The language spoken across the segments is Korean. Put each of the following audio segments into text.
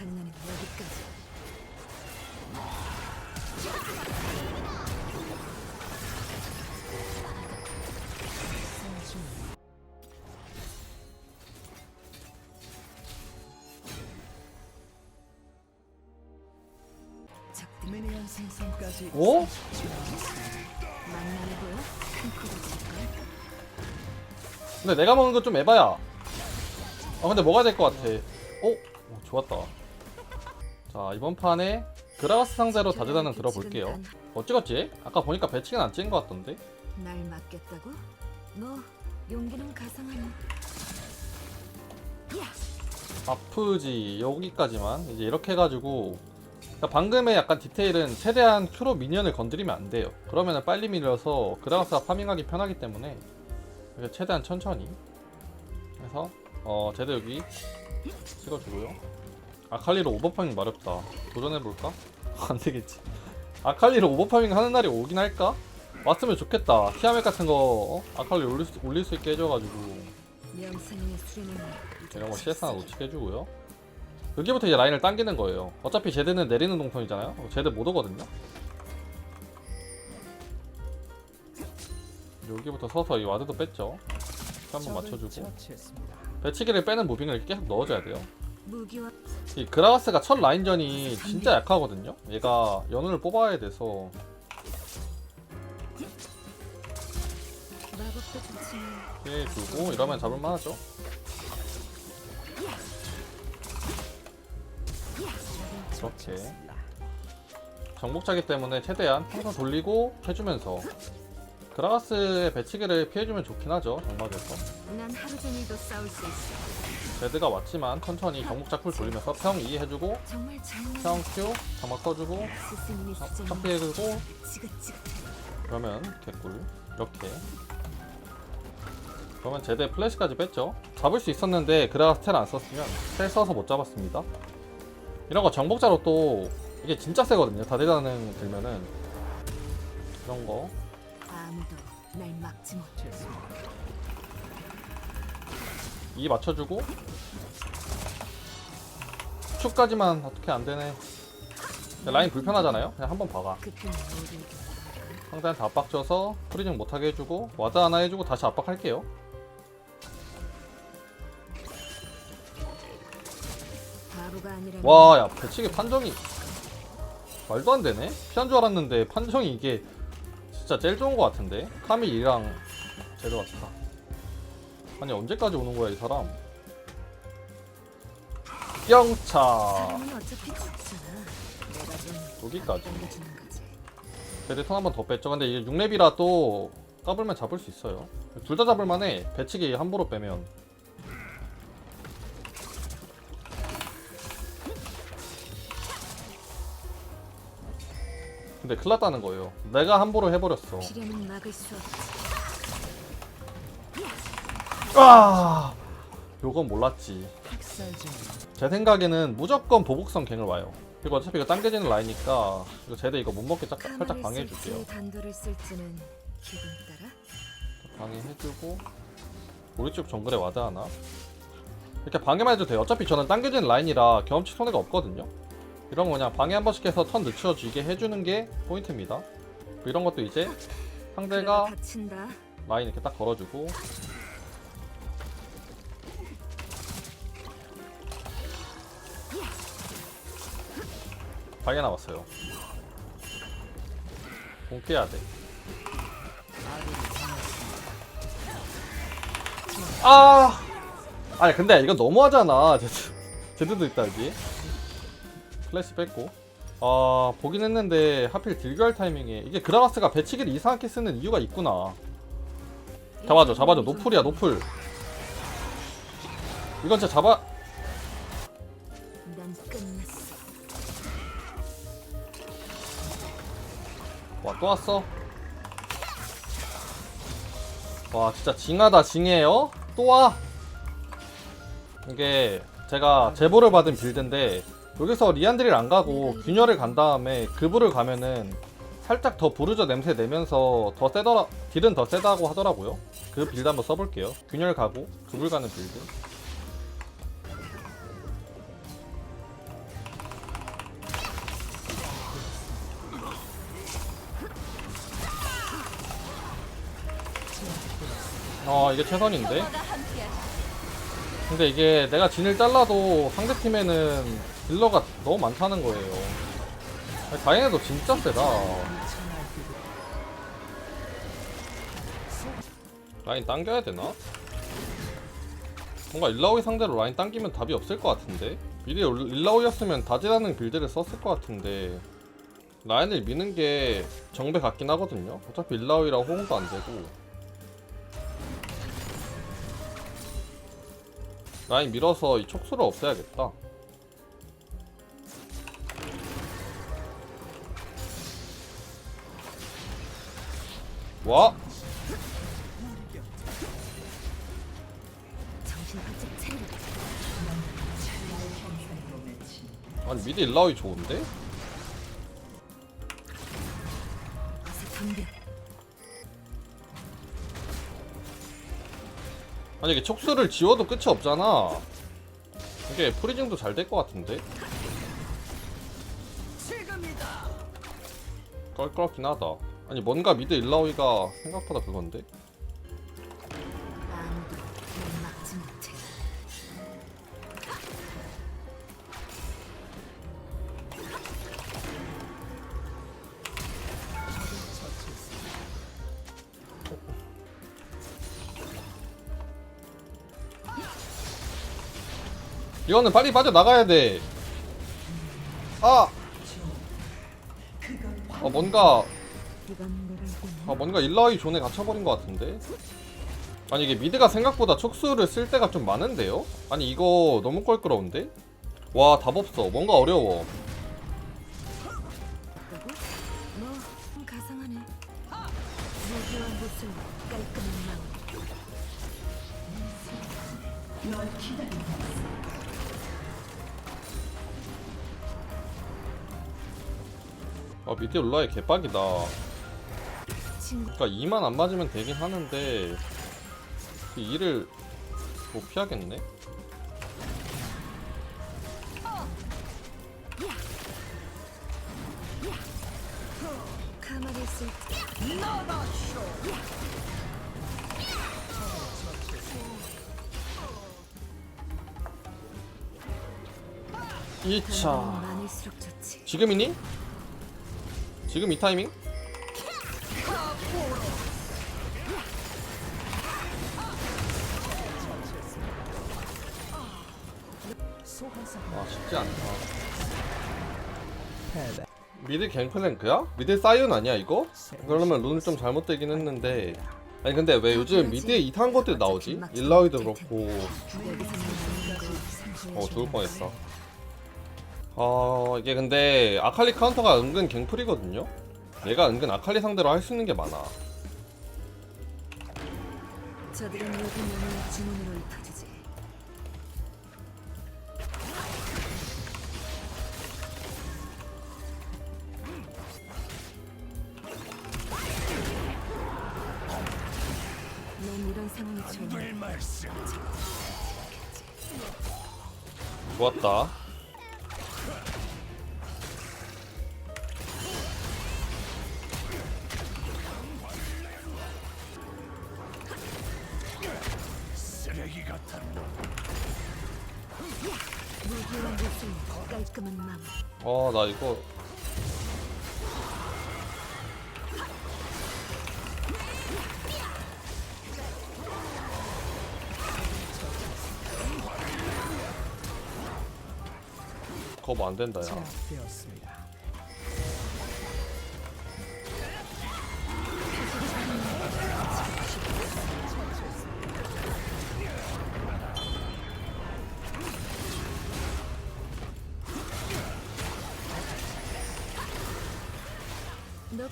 장난은 여기까지. 미니언 생성까지 오? 큰 칠걸? 근데 내가 먹는 거 좀 에바야. 아 근데 먹어야 될것 같아. 오, 오 좋았다. 자 이번 판에 그라가스 상대로 다재다능 들어볼게요. 뭐 찍었지? 아까 보니까 배치는 안 찍은 것 같던데. 날 맡겠다고? 너 용기는 가상하니. 야! 아프지 여기까지만 이제 이렇게 해가지고 그러니까 방금의 약간 디테일은 최대한 큐로 미니언을 건드리면 안 돼요 그러면 빨리 밀려서 그라가스가 파밍하기 편하기 때문에 최대한 천천히 해서 어 제대 여기 찍어주고요 아칼리로 오버파밍 마렵다 도전해볼까? 안되겠지 아칼리로 오버파밍 하는 날이 오긴 할까? 왔으면 좋겠다 티아멧 같은 거 어? 아칼리 올릴 수, 올릴 수 있게 해줘가지고 이런 거 CS 하나 놓치게 해주고요. 여기부터 이제 라인을 당기는 거예요. 어차피 제드는 내리는 동선이잖아요. 제드 못 오거든요. 여기부터 서서 이 와드도 뺐죠. 한번 맞춰주고. 배치기를 빼는 무빙을 이렇게 계속 넣어줘야 돼요. 무기와 이 그라가스가 첫 라인전이 진짜 약하거든요. 얘가 연운을 뽑아야 돼서 마법도 좋지만 피해주고 이러면 잡을만 하죠. 이렇게 처치했습니다. 정복자기 때문에 최대한 항상 돌리고 해주면서 그라가스의 배치기를 피해주면 좋긴 하죠 정막에서 난 하루 종일도 싸울 수 있어. 제드가 왔지만 천천히 정복자 쿨 돌리면서 평 2 해주고 평 Q 장막 써주고 피해주고. 지긋지긋해. 그러면 개꿀. 이렇게. 그러면 제드의 플래시까지 뺐죠? 잡을 수 있었는데 그라가 스 텔 안 썼으면 텔 써서 못 잡았습니다. 이런 거 정복자로 또 이게 진짜 세거든요. 다대자능 들면은. 이런 거. 아무도 날 막지 못. 처치했습니다. 이 맞춰주고 축까지만 어떻게 안 되네. 라인 불편하잖아요. 그냥 한번 모두 상대한테 압박 줘서 프리징 못하게 해주고 와드 하나 해주고 다시 압박할게요. 바보가 아니라. 와, 야 배치기 판정이 말도 안 되네. 피한 줄 알았는데 판정이 이게 진짜 제일 좋은 것 같은데. 카밀이랑 제대로 같다. 아니 언제까지 오는 거야 이 사람? 영차 사람은 어차피 죽잖아. 내가 좀 여기까지. 당겨주는 거지. 제대 턴한 번 더 뺐죠. 근데 이게 6렙이라 또 까불면 잡을 수 있어요. 둘 다 잡을 만해. 배치기 함부로 빼면. 근데 큰일 났다는 거예요. 내가 함부로 해버렸어. 필요는 막을 수 없지. 아! 요건 몰랐지. 제 생각에는 무조건 보복성 갱을 와요. 그리고 어차피 이거 당겨지는 라이니까 이거 제대 이거 못 먹게 짝, 살짝 방해해줄게요. 방해해주고 우리 쪽 정글에 와드 하나 이렇게 방해만 해도 돼요 어차피 저는 당겨지는 라인이라 경험치 손해가 없거든요 이런 거 그냥 방해 한 번씩 해서 턴 늦춰지게 해주는 게 포인트입니다 이런 것도 이제 상대가 그러다 다친다. 라인 이렇게 딱 걸어주고 방해 나왔어요. 공피해야 돼. 아! 아니 근데 이건 너무하잖아. 제드 제드도 있다 여기. 플래시 뺐고. 아 보긴 했는데 하필 딜교할 타이밍에. 이게 그라가스가 배치기를 이상하게 쓰는 이유가 있구나. 잡아줘 잡아줘. 노플이야 노플. 이건 진짜 잡아 와 또 왔어? 와 진짜 징하다 징해요? 또와! 이게 제가 제보를 받은 빌드인데 여기서 리안드릴 안 가고 균열을 간 다음에 그부를 가면은 살짝 더 부르저 냄새 내면서. 더 세더라 딜은 더 세다고 하더라고요. 그 빌드 한번 써볼게요. 균열 가고 그불 가는 빌드 어 이게 최선인데? 근데 이게 내가 진을 잘라도 상대팀에는 딜러가 너무 많다는 거예요. 다행히도 진짜 세다. 라인 당겨야 되나? 뭔가 일라오이 상대로 라인 당기면 답이 없을 것 같은데? 미리 일라오이였으면 다지라는 빌드를 썼을 것 같은데. 라인을 미는 게 정배 같긴 하거든요. 어차피 일라오이랑 호응도 안 되고 라인 밀어서 이 촉수를 없애야겠다 와! 아니 미드 일라오이 좋은데? 아니 이게 촉수를 지워도 끝이 없잖아 이게 프리징도 잘 될 것 같은데? 껄끄럽긴 하다 아니 뭔가 미드 일라오이가 생각보다 그건데? 이거는 빨리 빠져나가야 돼 아! 어 뭔가? 아 뭔가 일라오이 존에 갇혀버린 것 같은데? 아니 이게 미드가 생각보다 촉수를 쓸 때가 좀 많은데요? 아니 이거 너무 껄끄러운데? 와 답 없어 뭔가 어려워. 무기와 무 아 미드 올라이 개빡이다 그니까 2만 안 맞으면 되긴 하는데 그 2를 못 피하겠네? 가만히 있을 때. 2차 많을수록 좋지. 지금이니? 지금 이 타이밍? 아 쉽지 않다. 미드 갱플랭크야? 미드 사이온 아니야 이거? 그러면 룬을 좀 잘못되긴 했는데 아니 근데 왜 요즘 미드에 이상한 것들 나오지? 일라오이도 그렇고 어 죽을 뻔했어 어 이게 근데 아칼리 카운터가 은근 갱플이거든요? 얘가 은근 아칼리 상대로 할 수 있는 게 많아 저들은 여기 명을 주문으로 읊어주지. 넌 이런 상황이 좋아. 좋았다 마음. 어나 이거 거부 안 된다 야.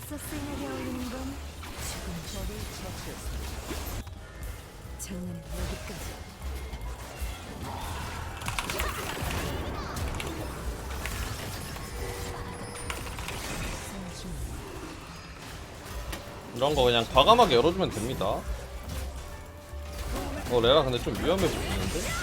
생활에 어울리는 건 죽음. 적을 처치했습니다. 장난은 여기까지. 이런 거 그냥 과감하게 열어주면 됩니다 어 레라 근데 좀 위험해 보이는데?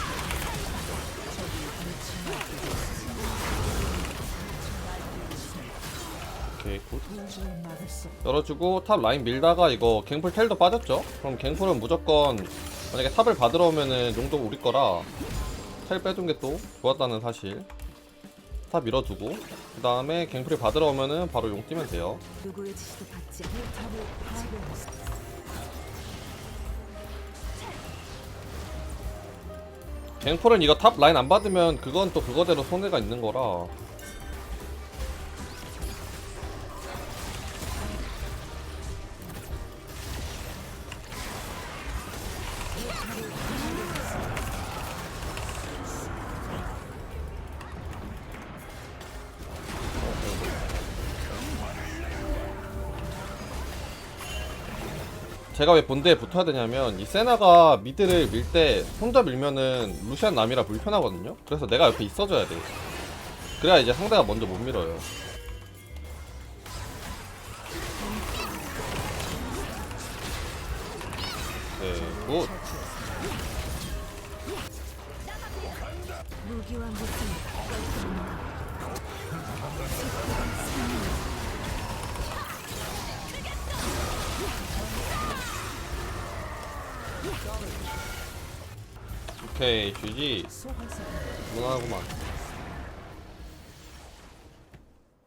열어주고 탑 라인 밀다가 이거 갱플 텔도 빠졌죠? 그럼 갱플은 무조건 만약에 탑을 받으러 오면은 용도 우리 거라 텔 빼둔 게 또 좋았다는 사실 탑 밀어두고 그 다음에 갱플이 받으러 오면은 바로 용 뛰면 돼요. 갱플은 이거 탑 라인 안 받으면 그건 또 그거대로 손해가 있는 거라 제가 왜 본대에 붙어야 되냐면 이 세나가 미드를 밀 때 혼자 밀면은 루시안 남이라 불편하거든요. 그래서 내가 옆에 있어줘야 돼. 그래야 이제 상대가 먼저 못 밀어요. 네, 굿. 무기와 무슨 오케이, GG. 무난하구만.